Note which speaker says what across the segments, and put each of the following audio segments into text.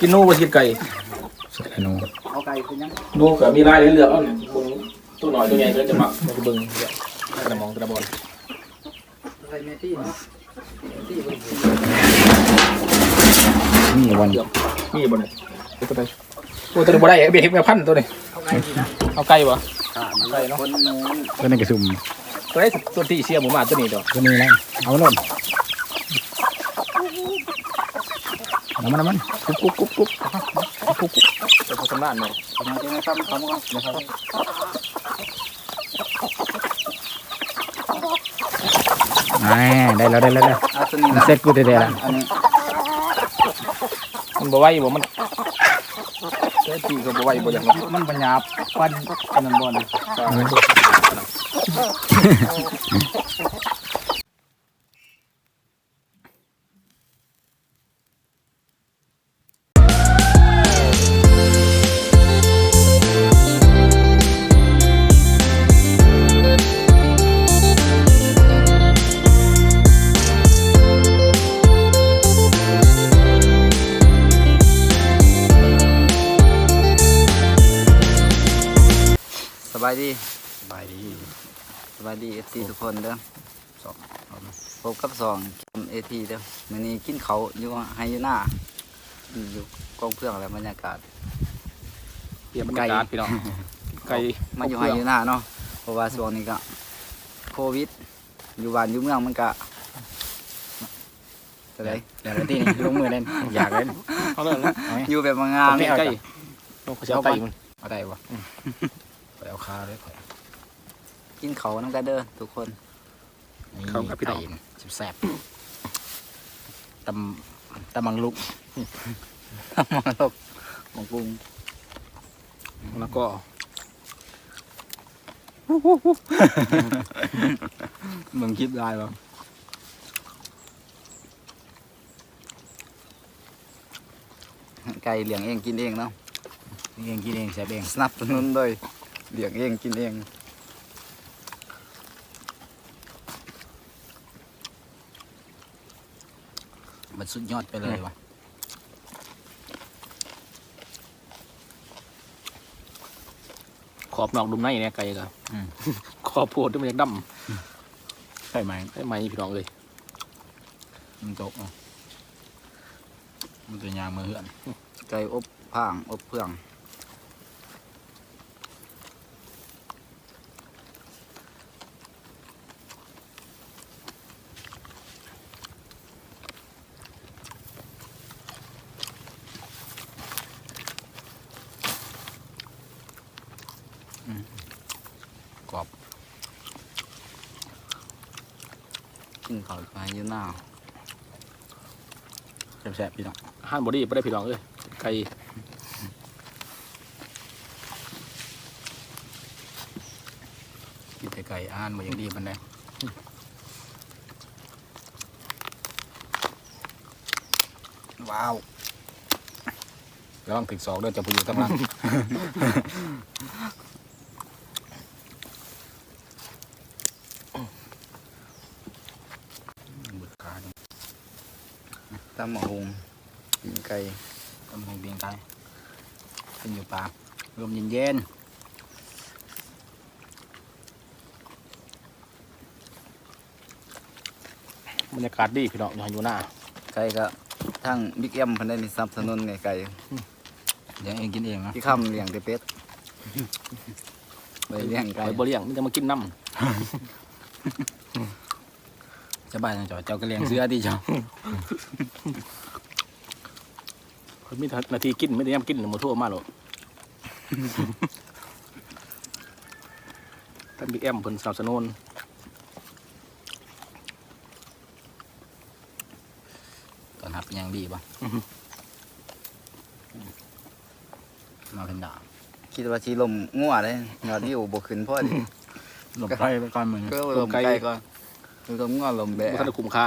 Speaker 1: กินนูบ่กินไก่
Speaker 2: ใส่หนู
Speaker 3: เอาไก่เป็นยัง
Speaker 1: นูก็มีลายเหลืองๆเอาเนี่ยเบิ่งตัวน้อยตัวใหญ่ก็จะมักมันจะเบิ่งเนี่ยกระมองกระบอล
Speaker 3: ไก่เมตี้เนาะเมตี้เบิ่ง
Speaker 2: นี่วัน
Speaker 1: มีบ่เนี่ยตัวใดโอ้ตัวนี้บ่ได้เบี้ยเฮ็ดแม่พันธุ์ตัวนี้
Speaker 3: เอาไก่ดีนะ
Speaker 1: เอาไก่บ่
Speaker 3: อ่าไก่เนาะคนนู้น
Speaker 2: ก็ในกระซุ่ม
Speaker 1: ตัวไหนตัวที่เสียหมูหมาตัวนี้ดอก
Speaker 2: ก็นี่แหละเอาโน่น น้ำมันน้ำมันกุ๊บกุ๊บกุ๊บกุ๊บ
Speaker 1: กุ๊กๆตัวสำนานเนาะ
Speaker 3: มาเจอนะครับทำก่อนนะครับ
Speaker 2: อ่ได้แล้วได้แล้วได้
Speaker 3: เอาตัวนี้
Speaker 2: มัน
Speaker 3: นะ
Speaker 2: เซ็ตกูได้แล้ว
Speaker 3: อันนี้
Speaker 1: มันบ่ไหวบ่มันเจ้าที่ก็บ่ไหวบ่อย่าง
Speaker 3: มันปัญญาปั้นอันนั้นบ่เลย
Speaker 4: สบายดี
Speaker 2: ไปดี
Speaker 4: สบายดีเอทีทุกคนเด้อ
Speaker 2: สองเอามา
Speaker 4: พบกับสองเอทีเด้อมื้อนี้กินเขาวอยู่ไฮยูน่าอยู่กองเพื่องอะไรบรรยากาศ
Speaker 1: เปลี่ยนบรรยากาศพี่น้องไก่
Speaker 4: มาอยู่ไฮยูน่าเนาะเพราะว่าช่วงนี้ก็โควิด อยู่บ้านอยู่เมืองมันก็จะได้
Speaker 2: เดี๋ยวที่นี่ลงมือเล่นอยากเล่น
Speaker 1: เอาเลยนะ
Speaker 2: เอาไหม
Speaker 4: อยู่แบบงาม
Speaker 1: ไก่ไก่ต้องเขาจะเอาไก่มัน
Speaker 2: เอาได้ปะ ไปเอาคาเลยข่อย
Speaker 4: กินเขาวน้ำกันเด้อทุกคน
Speaker 2: นี่ไก่แซ่บๆตำตำมังลุก
Speaker 4: มาลกของกรุง
Speaker 1: แล้วก็
Speaker 2: มึงคิดได้ปะ
Speaker 4: ไก่เลี้ยงเองกินเองเนาะ
Speaker 2: นี่เองกินเองแซ่บเอง
Speaker 4: สนับสนุนโดย เลี้ยงเองกินเอง
Speaker 2: มันสุดยอดไปเลยวะ
Speaker 1: ขอบนอกดุมในเนี่ยไก่ก็ขอบโพดที่มันยังด
Speaker 2: ใช่ไหมำ
Speaker 1: ให้ไหมพี่น้องเลย
Speaker 2: มันตกอะมันตัวยางมือเหือน
Speaker 4: ไก่อบผ่างอบเพื่อง เขาวไปอยู่หน้า
Speaker 2: แซ่บๆพี่น้อง
Speaker 1: ห้านบอดี้ไม่ได้พี่น้องเลยไก่
Speaker 2: กินแต่ไก่อ่านมาอย่างดีมันเลยว้าวระวังถึงสองเด้อจะพูอยู่ตั้งหลัง บุดขาเนี่ย
Speaker 4: ตำหมะฮงกินไก่
Speaker 2: กำลังเบียงไก่เป็นอยู่ปากลมเย็น
Speaker 1: บรรยากาศดีพี่น้องอยู่อยู่หน้า
Speaker 4: ไก่ก็ทั้งบิ๊กเอ็มพันได้สนับสนุนไงไก่
Speaker 2: ๆเดี๋ยวเองกินเองนะ
Speaker 4: ที่คำเลี้ยงแต่เป็ดไปเลี้ยงไก่
Speaker 1: ไก่บริเลี้ยงมันจะมากินน้
Speaker 2: สบายจังจ่อยเจ้าก็เลี้ยงเสื้อที่เจ้าำ
Speaker 1: มีนาทีกินไม่ได้ยำกินหมดทั่วมาหรอกท่านบิ๊กแอมเพิ่นสนับสนุน
Speaker 2: ตอนหับเป็นอยังดีป่ะมาเป็นดาบ
Speaker 4: คิดว่าชีลมงัวเลยยอดวิวบกขึ้นพ่อดิ
Speaker 2: หลบไฟไปก่อนมึง
Speaker 4: ก็ลมไก่ก่อน ลมงัวลมแบะ
Speaker 1: บ่ทันได้คุ้มค่า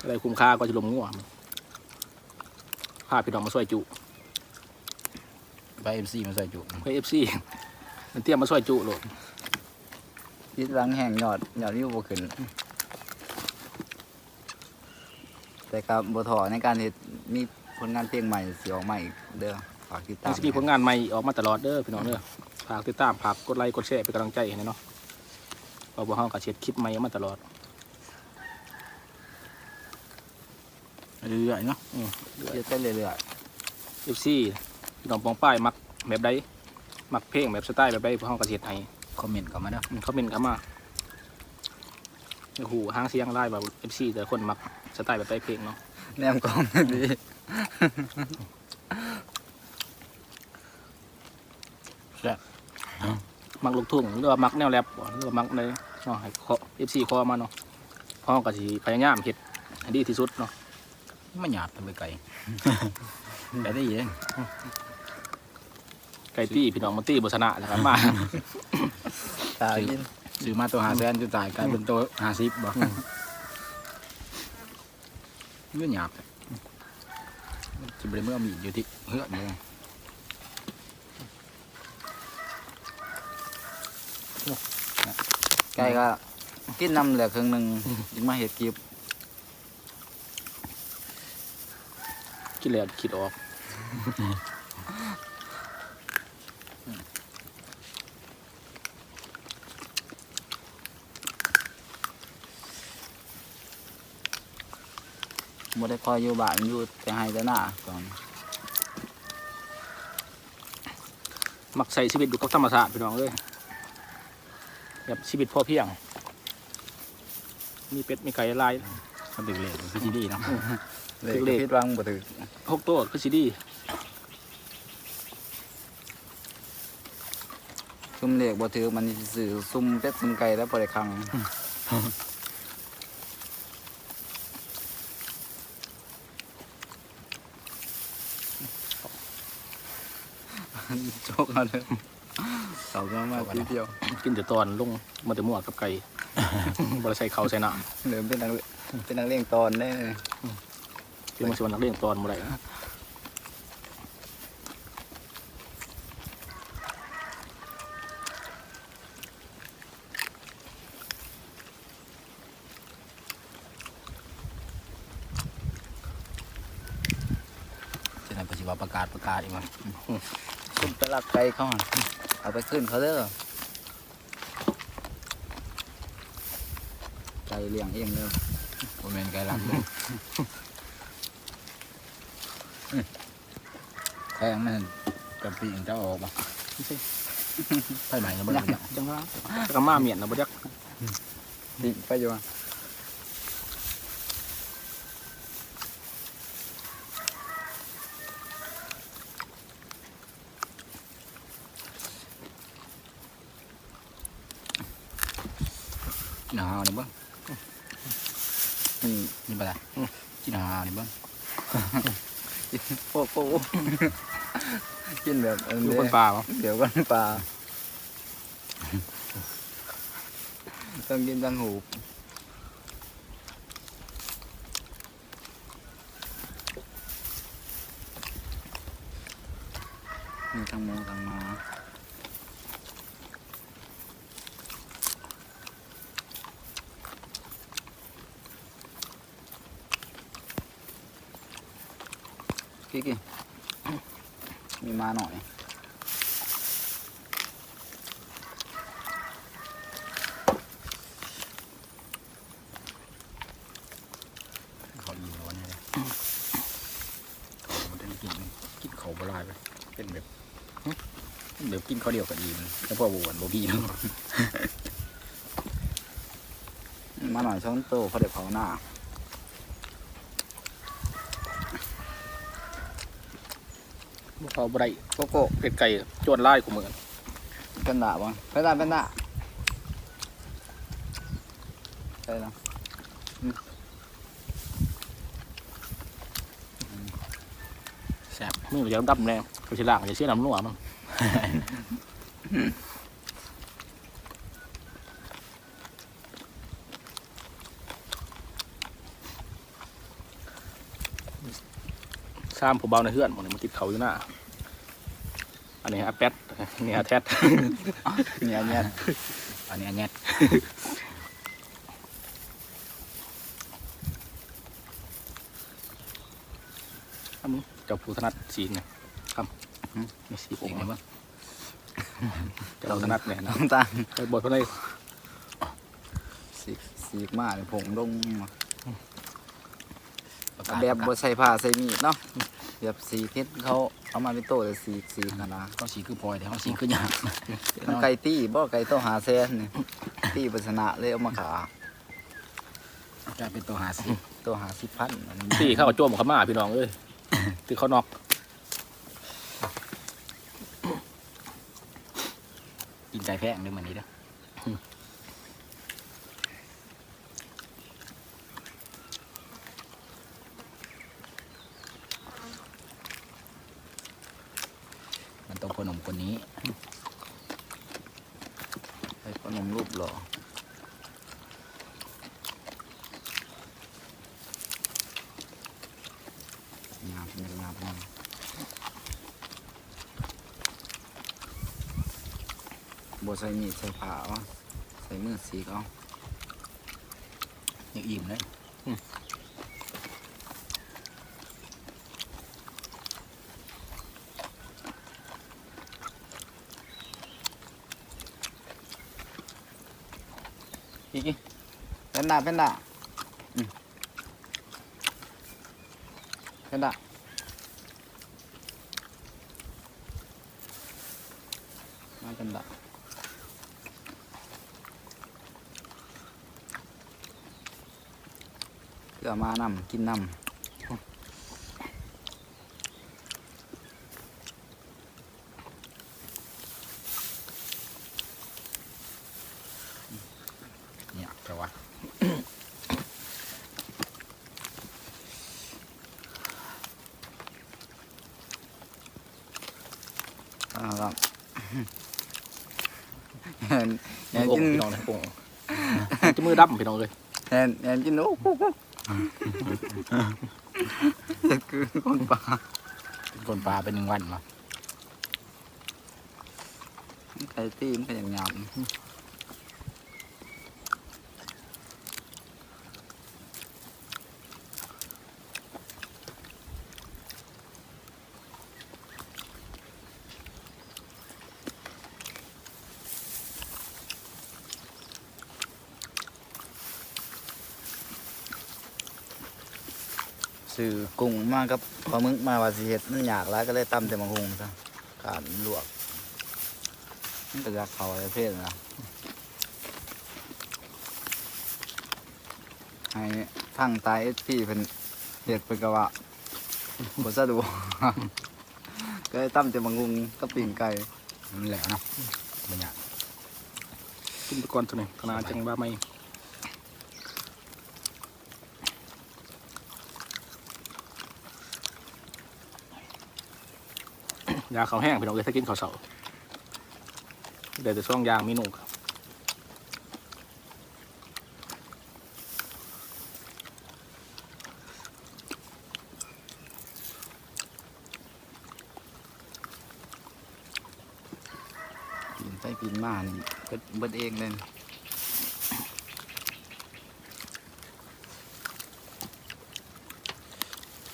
Speaker 1: อะไรคุ้มค่าก็จะลมง่วงพาพี่น้องมาช่วยจุ
Speaker 2: ไปเอ็มซีมาใส่จุ
Speaker 1: เฮ้ยเอฟซีมันเตรียมมาช่วยจุโลด
Speaker 4: คิดหลังแห้งยอดยอดวิวบกขึ้น แต่กับบทอในการที่มีผลงานเพลงใหม่สิออกมาอีกเด้อฝากติดตา
Speaker 1: มี
Speaker 4: ม
Speaker 1: สกีผลงานใหม่ออกมาตลอดเด้อพี่น้องเด้อฝากติดตามฝากกดไลค์กดแชร์เป็นกำลังใจให้หน่อยเนาะ เพราะว่าเฮาก็เช็ดคลิปใหม่ออกมาตลอด
Speaker 2: เรื่อยๆเนาะ
Speaker 4: เฮ็ดไปเรื่อย
Speaker 1: FC พี่น้องปองป้ายมักแบบใดมักเพลงแบบสไตล์แบบใดพวกเฮาก็เฮ็ดให้
Speaker 2: คอมเมนต์เข้ามาเด้อ
Speaker 1: อืมเขาเป็นเข้ามาโอ้โหห้างเสียงไล่แบบ FC แต่ละคนมักสไตล์แบบใดเพลงเนาะ
Speaker 4: ๆแนมกล้องดี
Speaker 1: มักลูกทุ่งหรือว่ามักแนวแรปบ่หรือว่ามักในเนาะให้ขอ FC ขอมาเนาะพ่อก็สิพยายามเฮ็ดให้ดีที่สุดเนาะ
Speaker 2: ไม่หยาบทำไปไกลไปได้เอง
Speaker 1: ไก่ตี้พี่น้องมันตี้บ่ชนะแล้วครับมา
Speaker 4: ตากิน
Speaker 2: ซื้อมาตัวหาแสนจุดจ่ายกลายเป็นตัวหาสิบบ่เงื่อนหยาบจะไปเมื่อมีอยู่ที่เฮือกเลย
Speaker 4: ก่ก็กินน้ำเหลือครึ่งหนึงจึงมาเฮ็ดคลิป
Speaker 1: คิดแล้วคิดออก
Speaker 4: บ่ได้พออยู่บ้านอยู่แต่ให้แต่หน้าก่อน
Speaker 1: มักใส่ชีวิตอยู่กับธรรมชาติพี่น้องเอ้ย แบบชีวิตพอเพียง มีเป็ดมีไก่ลาย
Speaker 2: ก็ดึกเลยคือซีดีเนาะ
Speaker 4: เลย
Speaker 1: เลข
Speaker 4: คิดวังบ่ถึก
Speaker 1: หกตัวคือสิดี
Speaker 4: ซุ่มเลขบ่ถือมันสิซื้อซุ่มเป็ดซุ่มไก่แล้วบ่ได้คังโจกเอาเลย เสาก็มาทีเดียว
Speaker 1: กินแต่ตอนลงมาแต่หมวกกับไก่ บริใส่เขาวใส่หน้า
Speaker 4: เหลือเป็นนักเลเป็นนักเลงตอนได้เลย
Speaker 1: คือมันชวนนักเรียนตอนบ่ได้นะ
Speaker 2: จะนั่นปัจจุบันประกาศประกาศอีกมั้ย
Speaker 4: ซุ่มไปลักไก่เขาหั่น เอาไปขึ้นเขาเด้อไก่เลี้ยงเองเด้อ
Speaker 2: ผมเป็นไกลลังเลยแข้งมันกับปีงเจ้าออกมาไปใหม่ก็ไม่ได้
Speaker 1: จังว่าจังมาเมียนนะบ่จัก
Speaker 4: ดิไปอยู่อะ
Speaker 2: ห นาวนี่บ้าง
Speaker 4: นี่
Speaker 2: นี่ปะล่ะจีนาวนี่บ้าง
Speaker 4: โอ้โหกินแบบอัน
Speaker 1: อยู่
Speaker 4: นี้
Speaker 1: คนป่าวะ
Speaker 4: เดี๋ยวกันปลาต้องกินตังหูมีทั้งหมูทั้งหมากิ๊กๆ มีมาหน่อย
Speaker 2: เขาอีร้อนเลยเขาไม่ได้กินกินเขาบลายไปเป็นแบบเดี๋ยวกินข้าวเดียวกับอีมันแล้วพอวนโบบี้เนาะ
Speaker 4: มาหน่อยช้อนโตเขาได้เผาหน้า
Speaker 1: เขาบ่ได้
Speaker 4: โกโก้
Speaker 1: เป็ดไก่จวนไล่กูเหมือน
Speaker 4: เป็นหน้าบ่เป็นหน้าเป็นหน้าใช่แล้ว
Speaker 2: แซ่บ
Speaker 1: มือมันจะดำแรงก็สิล่างจะเสียน้ำนัวมั นซ้ำผมเบาในเฮือนหมดเลยมันติดเขาอยู่หน้า อันนี้ฮะแป๊ดนี่ฮะแท็ด
Speaker 4: เนี่ยเนี่ย
Speaker 2: อันนี้อันเนี้ย
Speaker 1: ซถ้ามึงเจ้าผู้ถนัดสีไงครับนี่สีผ
Speaker 2: อี
Speaker 1: ม
Speaker 2: กไงบ้าง
Speaker 1: เจ้าถนัดเนี่ยนะ
Speaker 4: น้ำตาล
Speaker 1: ไปบดเพื่อนเลย
Speaker 4: สีกสีกมาเลยผงลงมา แบบบดใส่ผ้าใส่มีดเนาะแบบสีเพชรเขาเอามาเป็นโต๊ะแต่สีกสีกันนะ
Speaker 2: เขาสีคือพลอยแต่เขาสีคือหยาบ
Speaker 4: มันไก่ตี้บ่ไก่โตหาแซนนี่ตี้ปัสนะเลยเอามาขา
Speaker 2: จะเป็นตัวหาสี
Speaker 4: โตหาสิบพันอันนี้
Speaker 1: ตีเข้ากับโจมเขามาพี่น้องเอ้ยตีเขานอก
Speaker 2: กินไก่แพงด้วยมันนี้เด้อมันต้ องคนหนุ่มคนนี้
Speaker 4: ไอ้ขนมรูปหล่อหยาบหยาบหยาบบใส่มีดใส่ผ้าเอาใส่มือสีกเอา
Speaker 2: ยังอิ่มเลย
Speaker 4: อีกเป็นดาเป็นดาเป็นดามาเป็นดาเพื่อมานำกินนำ
Speaker 2: นี่ย แต่ว่าำ
Speaker 4: อ่าครับเห็นเห็น
Speaker 1: โป่ง
Speaker 4: กิน
Speaker 1: พี่น้องนะโป่งจะมือดำพี่น้องเลย
Speaker 4: เห็นเห็นกินโอ้โหจะคือคนป่า
Speaker 2: เป็นคนปลาเป็นหนึ่งวันมา
Speaker 4: ไก่ตีมันก็อย่างงาม ซื้อกุ้งมากับปลาหมึกมาว่าสิเฮ็ดมันอยากแล้วก็เลยตำแต่มังหุงซะการลวกมันก็อยากเขาอะไรเพศนะให้ทั้งตายเอสพีเป็นเฮ็ดเป็นกะว่าบ่สะดวกก็เลยตำแต่มังหุงกับปิ่งไก่
Speaker 2: นั่นแหละเนาะบรรยาก
Speaker 1: กินไปก่อนตัวนี้ขนาดจังว่าไม่ ยาเขาวแห้งพี่น้องเลยถ้ากินข้าวเสาเดี๋ยวจะช่องยางมีหนูครับ
Speaker 4: ปิ่นไปปิ่นมานี่เบิดเบิดเองเลย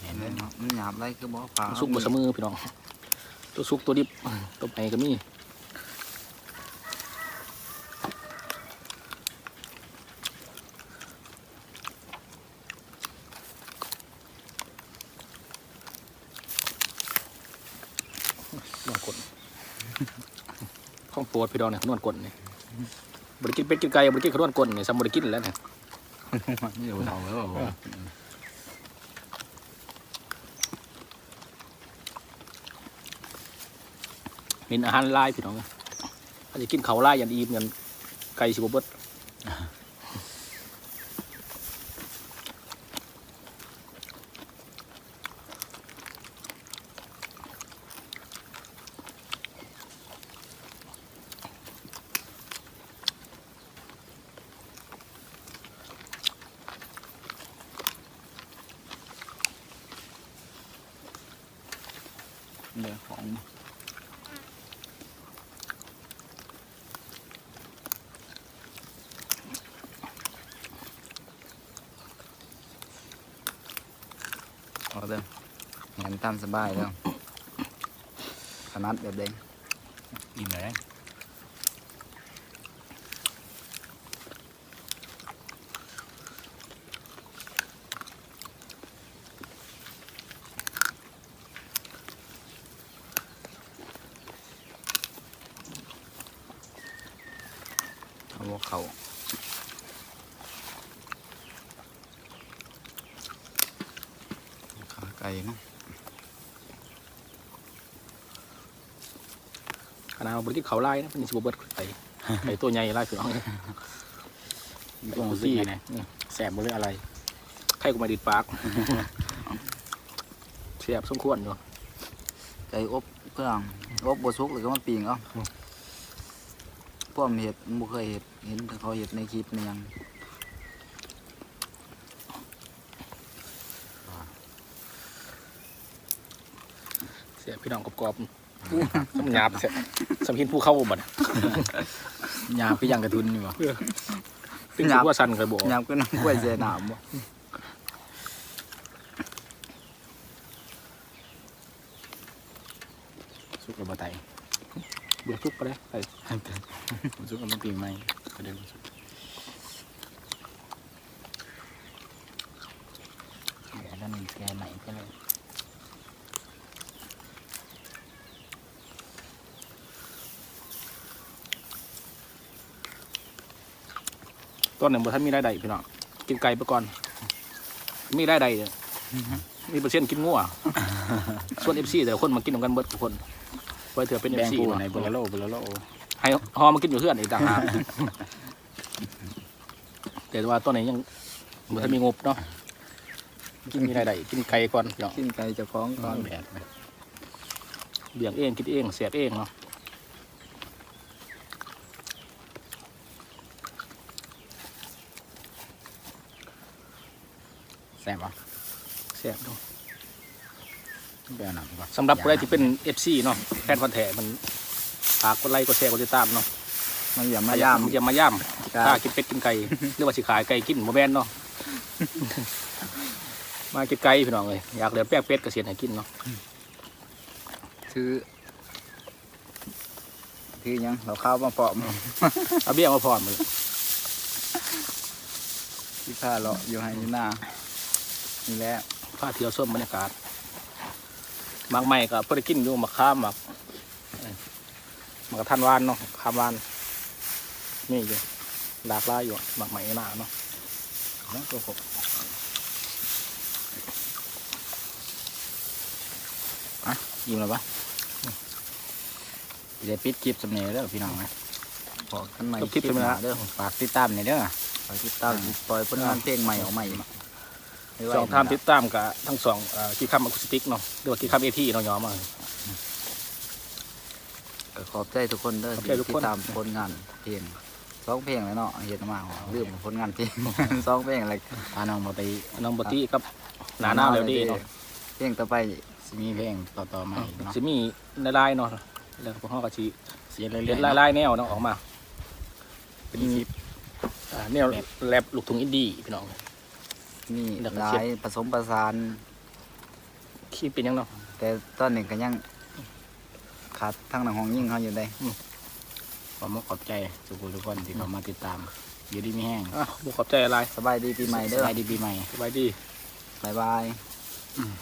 Speaker 2: เห็น
Speaker 4: เห็น
Speaker 2: ไหม
Speaker 4: เนาะมันหยาบไรคือบ่ปลา
Speaker 1: ซุกบะเสมือพี่น้อง ตัวซุกตัวดิบตัวไหนก็มีนวดกดข้องโปวดพี่น้องเนี่ยนวดกดเนี่ยบริกินเป็ดกินไก่บริกินขนวดกดเนี่ยซ้ำบริกินแล้วเนี่ย
Speaker 2: ไม่รู้เท่าแล้ว บ่
Speaker 1: มีอาหารไล่พี่น้องอาจจะกินเขาไลายยันอีมยันไก่สิบเบิด
Speaker 4: เด้องนตามสบายเด้อขนาดแบบเด้ง
Speaker 2: อิ่มเลย
Speaker 4: เอาหัวเขาขา ไก่เนาะ
Speaker 1: ขนาดเราบริกินเขาไล่นะเป็นสิบเบิร์ดไก่ไก่ตัวใหญ่ไล่พี่น้อง
Speaker 2: มีความรู้สึกไงนะแสบบ่หรืออะไร
Speaker 1: ไข่กูมาดิดปากเสียบสมควรอยู่
Speaker 4: ไก่อบเพื่องอบบสุกหรือก็มาปิ้งเอะพวกมันเห็ดมันบ่เคยเห็ดเห็นแต่เขาเห็ดในคลิปในหยัง
Speaker 1: เสียบ พี่น้องกรอบๆอู้สมหยาบเสียสมหินผู้เข้าบ่น
Speaker 2: ยาพี่ยังกระทุนอยู่บ่
Speaker 1: ตึงสิว่าสั่นเคยบอก
Speaker 4: ยามก็น้ำกล้วยเสียหนามบ่
Speaker 2: สุกระบะไต
Speaker 1: เบื่อทุกไปเลยไก่
Speaker 2: สุกระบะปีใหม่ก็เดินสุกเดี๋ยวนั่นแกใหม่ก็เลย
Speaker 1: ตอนหนึ่งบ่ท่านมีรายได้พี่น้องกินไก่ไปก่อน มีรายได้เนี่ยมีเปอร์เซ็นต์กินงัวส่วนเอฟซีแต่ละคนมากินกันเบิดทุกคนไว้เถื่อเป็นเอ
Speaker 2: แบ่
Speaker 1: ฟ
Speaker 2: ง
Speaker 1: ซี
Speaker 2: กูในบุรโลบุรโล
Speaker 1: ให้ฮอมากินอยู่เพื่อนอีกต่างหากแต่ว่าตอนนี้ยังบ่ท่านมีงบเนาะกินมีรายได้กินไก่ก่อนพี่น้อง
Speaker 4: กินไก่เจ้าของก่อน
Speaker 2: แบบ
Speaker 1: เบี่ยงเองกินเองเสียบเองเนาะ
Speaker 2: สบป่ะ
Speaker 1: เสียบดู
Speaker 2: เปรี้ยวหนักป่ะ
Speaker 1: สำหรับผู้ใดที่เป็นเอฟซีเนาะแฟนพันธุ์แท้มันฝากกดไลค์กดแชร์กดติดตามเนาะ
Speaker 4: มันอย่ามาย่าม
Speaker 1: อย่ามาย่ำ
Speaker 4: ครั
Speaker 1: ถ้า
Speaker 4: บ
Speaker 1: กินเป็ดกินไก่หรือว่าสิขายไก่กินโมแมนเนาะ มากินไก่พี่น้องเลยอยากเดือแป้งเป็ดกระเสียนให้กินเนาะ
Speaker 4: ถือถือหยังเราข้าวมาเปาะมา
Speaker 1: เอาเบี้ยมาพร้อมเลย
Speaker 4: ที่ข้าเลาะอยู่ให้หน้า นี่แหละ
Speaker 1: ผ้าเที่ยวส้มบรรยากาศบางใหม่ก็เพื่อกินอยู่หมักข้ามหมักเอ้ยหมักกระทันวานเนาะข้ามวานนี่อยู่หลากหลายอยู่หมักใหม่หน้าเนาะ
Speaker 2: แล้วก็ครบอะยิ้มแล้วปะเดี๋ยวปิดคลิปสำเนียงเด้อพี่น้องนะ
Speaker 4: พอกันใหม่
Speaker 1: จบคลิปไปไหม
Speaker 4: ห
Speaker 1: ล่ะ
Speaker 4: น้าเด้อ
Speaker 2: ฝากติดตามหน่อยเด้อ
Speaker 4: ไปติดตามปล่อยผลงานเพลงใหม่ออกใหม่ไว้
Speaker 1: สองทามติดตามกับทั้งสองเอ่อกีคัมอะคูสติกเนาะหรือว่ากีคัมเอทีเนาะย้อมมา
Speaker 4: ก็ขอบใจทุกคนเด้อ
Speaker 1: ขอบ
Speaker 4: ที่
Speaker 1: ใจทุก
Speaker 4: ติ
Speaker 1: ค
Speaker 4: ด
Speaker 1: น
Speaker 4: ตามผลงานเพลงสองเพลงแล้วเนาะเห็นมาลืมผลงานเพลง สองเพลงอะไร
Speaker 2: พาน้องมาไป
Speaker 1: น้องบอตี้กับหนาหน้าแล้วดีเนาะ
Speaker 4: เพลงต่อไป
Speaker 2: สิมีเพลงต่อๆมาอีกเนาะ
Speaker 1: สิมีในลายๆเนาะแล้วก็พวกเขาก็ชี
Speaker 2: เสียเรื่
Speaker 1: เล่
Speaker 2: อนยๆ
Speaker 1: ลาย
Speaker 2: เนาะ
Speaker 1: ลายๆแนวเนาะออกมาเป็นคลิปอ่าแนวแรปลูกทุ่งอินดี้พี่น้อง
Speaker 4: นี่
Speaker 1: แล้วก็
Speaker 4: หลา
Speaker 1: เช็ด
Speaker 4: ยผสมประสาน
Speaker 1: คลิปเป็นยังเนาะ
Speaker 4: แต่ตอนนี้ก็ยังขาดทั้งหนังห้องยิ่งเขาอยู่ได้
Speaker 2: ขอมขอบใจทุกคนทุกคนที่เข้ามาติดตาม อยู่ดีมีแห้ง
Speaker 1: อะบุขอบใจอะไร
Speaker 4: สบายดีปีใหม่เด้อ
Speaker 2: สบายดีปีใหม่
Speaker 1: สบายดี
Speaker 4: บายบาย
Speaker 2: อืม